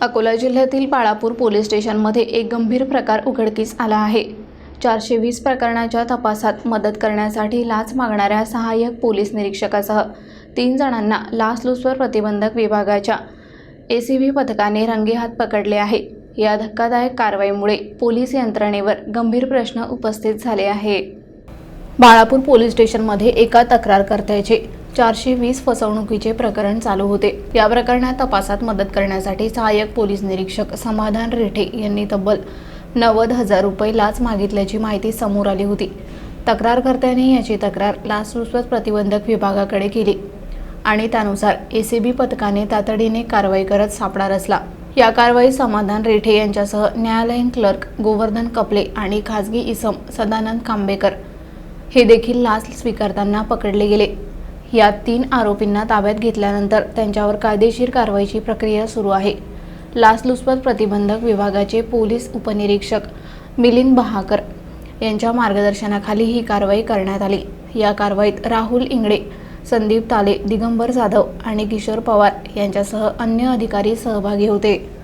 अकोला जिल्ह्यातील बाळापूर पोलीस स्टेशनमध्ये एक गंभीर प्रकार उघडकीस आला आहे. चारशे वीस प्रकरणाच्या तपासात मदत करण्यासाठी लाच मागणाऱ्या सहाय्यक पोलीस निरीक्षकासह तीन जणांना लाचलुचपत प्रतिबंधक विभागाच्या ए सी व्ही पथकाने रंगेहात पकडले आहे. या धक्कादायक कारवाईमुळे पोलीस यंत्रणेवर गंभीर प्रश्न उपस्थित झाले आहे. बाळापूर पोलीस स्टेशनमध्ये एका तक्रारकर्त्याचे चारशे वीस फसवणुकीचे प्रकरण चालू होते. या प्रकरणात तपासात मदत करण्यासाठी सहाय्यक पोलीस निरीक्षक समाधान रेठे यांनी तब्बल नव्वद हजार रुपये लाच मागितल्याची माहिती समोर आली होती. तक्रारकर्त्याने याची तक्रार लाचलुचपत प्रतिबंधक विभागाकडे केली आणि त्यानुसार एसीबी पथकाने तातडीने कारवाई करत सापडा रचला. या कारवाईत समाधान रेठे यांच्यासह न्यायालयीन क्लर्क गोवर्धन कपले आणि खाजगी इसम सदानंद कांबेकर हे देखील लाच स्वीकारताना पकडले गेले. या तीन आरोपींना ताब्यात घेतल्यानंतर त्यांच्यावर कायदेशीर कारवाईची प्रक्रिया सुरू आहे. लाचलुचपत प्रतिबंधक विभागाचे पोलीस उपनिरीक्षक मिलिंद बहाकर यांच्या मार्गदर्शनाखाली ही कारवाई करण्यात आली. या कारवाईत राहुल इंगळे संदीप ताले दिगंबर जाधव आणि किशोर पवार यांच्यासह अन्य अधिकारी सहभागी होते.